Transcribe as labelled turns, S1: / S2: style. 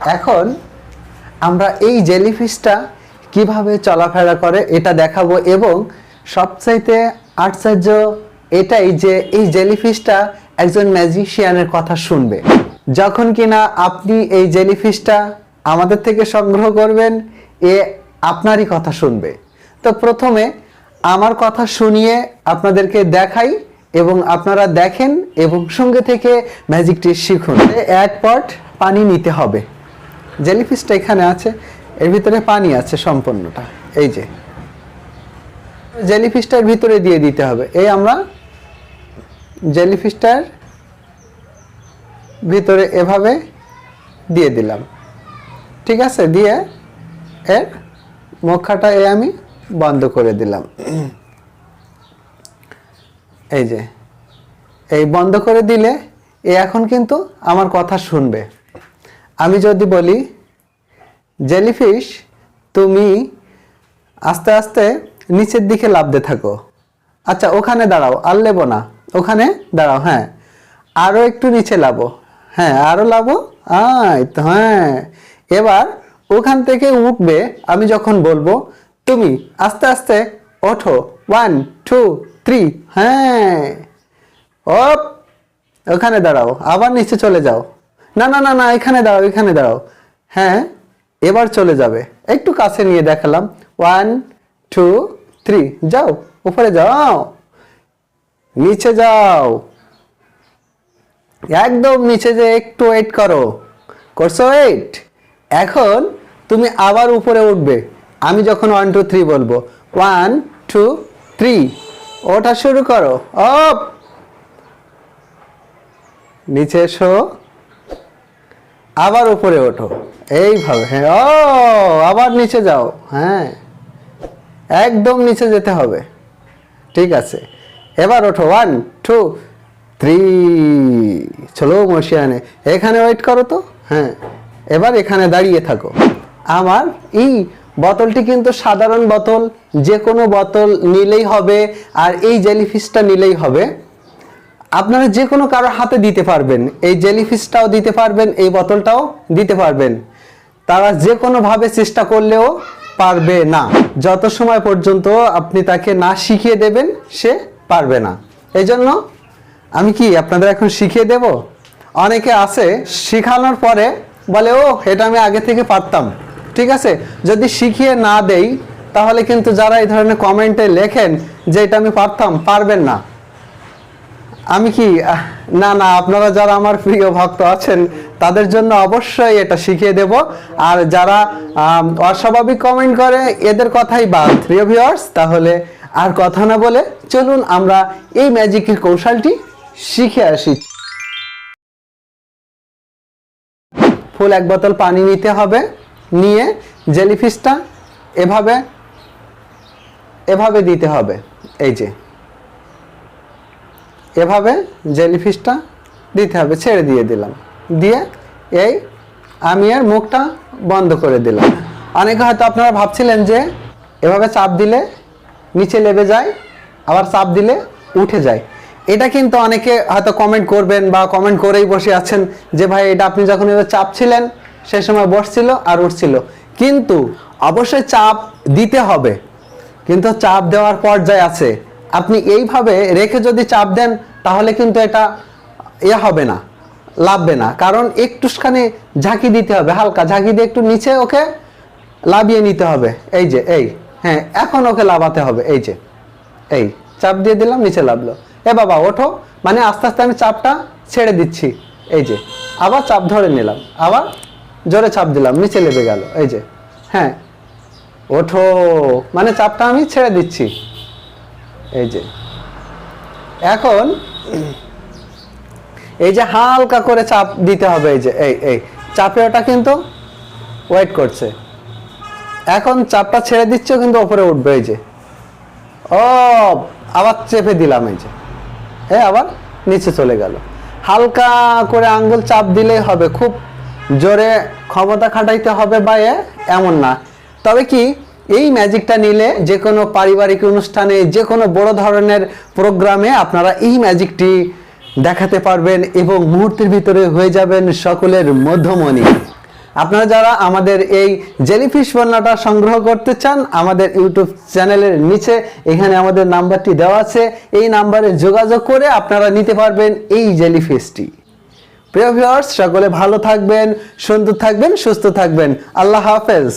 S1: এখন আমরা এই জেলিফিশটা কীভাবে চলাফেরা করে এটা দেখাবো এবং সবচাইতে আশ্চর্য এটাই যে এই জেলিফিশটা একজন ম্যাজিশিয়ানের কথা শুনবে। যখন কিনা আপনি এই জেলিফিশটা আমাদের থেকে সংগ্রহ করবেন, এ আপনারই কথা শুনবে। তো প্রথমে আমার কথা শুনিয়ে আপনাদেরকে দেখাই এবং আপনারা দেখেন এবং সঙ্গে থেকে ম্যাজিকটি শিখুন। এক পট পানি নিতে হবে। জেলিফিশটা এখানে আছে, এর ভিতরে পানি আছে সম্পূর্ণটা। এই যে। জেলিফিশটার ভিতরে দিয়ে দিতে হবে। এই আমরা জেলিফিশটার ভিতরে এভাবে দিয়ে দিলাম। ঠিক আছে? দিয়ে এর মুখাটা এ আমি বন্ধ করে দিলাম। এই যে। এই বন্ধ করে দিলে এ এখন কিন্তু আমার কথা শুনবে। আমি যদি বলি, জেলিফিশ, তুমি আস্তে আস্তে নিচের দিকে লাভতে থাকো। আচ্ছা ওখানে দাঁড়াও, আর লেবো না। ওখানে দাঁড়াও হ্যাঁ। আরও একটু নিচে লাভো হ্যাঁ আরও লাভো আয় তো হ্যাঁ। এবার ওখান থেকে উঠবে, আমি যখন বলব, তুমি আস্তে আস্তে ওঠো। ওয়ান টু থ্রি হ্যাঁ। ওপ ওখানে দাঁড়াও, আবার নিচে চলে যাও। না না না না, এখানে দাও এখানে দাও হ্যাঁ এবার চলে যাবে। একটু কাছে নিয়ে দেখালাম। ওয়ান টু থ্রি যাও, উপরে যাও। নিচে যাও। একদম নিচে যে একটু ওয়েট করো। করছ ওয়েট এখন তুমি আবার উপরে উঠবে। আমি যখন ওয়ান টু থ্রি বলব ওয়ান টু থ্রি ওটা শুরু করো। অপ নিচে এসো। আবার উপরে ওঠো। এইভাবে হ্যাঁ ও, আবার নিচে যাও হ্যাঁ একদম নিচে যেতে হবে। ঠিক আছে, এবার ওঠো ওয়ান টু থ্রি চলো মশিয়ানে। এখানে ওয়েট করো তো হ্যাঁ এবার এখানে দাঁড়িয়ে থাকো। আমার এই বোতলটি কিন্তু সাধারণ বোতল যে কোনো বোতল নিলেই হবে, আর এই জেলিফিশটা নিলেই হবে। আপনারা যে কোনো কারোর হাতে দিতে পারবেন। এই জেলিফিশটাও দিতে পারবেন, এই বোতলটাও দিতে পারবেন। তারা যে কোনোভাবে চেষ্টা করলেও পারবে না। যত সময় পর্যন্ত আপনি তাকে না শিখিয়ে দেবেন, সে পারবে না। এই জন্য আমি কি আপনাদের এখন শিখিয়ে দেব? অনেকে আছে, শিখানোর পরে বলে ও এটা আমি আগে থেকে পারতাম। ঠিক আছে? যদি শিখিয়ে না দেই, তাহলে কিন্তু যারা এই ধরনের কমেন্টে লেখেন যে, এটা আমি পারতাম, পারবেন না। আমি কি না না, আপনারা যারা আমার প্রিয় ভক্ত আছেন, তাদের জন্য অবশ্যই এটা শিখিয়ে দেব। আর যারা অস্বাভাবিক কমেন্ট করে, এদের কথাই বাদ। প্রিয় ভিউয়ার্স তাহলে আর কথা না বলে চলুন আমরা এই ম্যাজিকের কৌশলটি শিখে আসি। ফুল এক বোতল পানি নিতে হবে, নিয়ে জেলিফিশটা এভাবে এভাবে দিতে হবে। এই যে। এভাবে জেলিফিশটা দিতে হবে, ছেড়ে দিয়ে দিলাম। দিয়ে এই আমি আর মুখটা বন্ধ করে দিলাম। অনেকে হয়তো আপনারা ভাবছিলেন যে এভাবে চাপ দিলে নিচে লেবে যায়, আবার চাপ দিলে উঠে যায়। এটা কিন্তু অনেকে হয়তো কমেন্ট করবেন বা কমেন্ট করেই বসে আছেন যে ভাই, এটা আপনি যখন এবার চাপছিলেন সেই সময় বসছিল আর উঠছিল। কিন্তু অবশ্যই চাপ দিতে হবে। কিন্তু চাপ দেওয়ার পর্যায়ে আছে। আপনি এইভাবে রেখে যদি চাপ দেন, তাহলে কিন্তু এটা ইয়ে হবে না, লাভবে না। কারণ একটুখানি ঝাঁকি দিতে হবে, হালকা ঝাঁকি দিয়ে একটু নিচে ওকে লাভিয়ে নিতে হবে। এই যে, এই হ্যাঁ এখন ওকে লাভাতে হবে, এই যে, এই, চাপ দিয়ে দিলাম, নিচে লাভলো। এ বাবা, ওঠো মানে আস্তে আস্তে আমি চাপটা ছেড়ে দিচ্ছি। এই যে, আবার চাপ ধরে নিলাম, আবার জোরে চাপ দিলাম, নিচে লেবে গেল, এই যে হ্যাঁ ওঠো মানে চাপটা আমি ছেড়ে দিচ্ছি। এই যে। এখন, এই যে হালকা করে চাপ দিতে হবে, এই যে, এই এই। চাপে ওটা কিন্তু ওয়েট করছে। এখন চাপটা ছেড়ে দিচ্ছে, কিন্তু ওপরে উঠবে, এই যে। ও, আবার চেপে দিলাম, এই যে। হ্যাঁ আবার নিচে চলে গেল। হালকা করে আঙ্গুল চাপ দিলেই হবে। খুব জোরে ক্ষমতা খাটাইতে হবে বা এমন না। তবে কি এই ম্যাজিকটা নিলে যে কোনো পারিবারিক অনুষ্ঠানে যে কোনো বড় ধরনের প্রোগ্রামে আপনারা এই ম্যাজিকটি দেখাতে পারবেন এবং মুহূর্তের ভিতরে হয়ে যাবেন সকলের মধ্যমণি। আপনারা যারা আমাদের এই জেলিফিশ পণ্যটা সংগ্রহ করতে চান, আমাদের ইউটিউব চ্যানেলের নিচে এখানে আমাদের নাম্বারটি দেওয়া আছে। এই নাম্বারে যোগাযোগ করে আপনারা নিতে পারবেন এই জেলিফিশটি প্রিয় ভিউয়ার্স সকলে ভালো থাকবেন, সুন্দর থাকবেন, সুস্থ থাকবেন। আল্লাহ হাফেজ।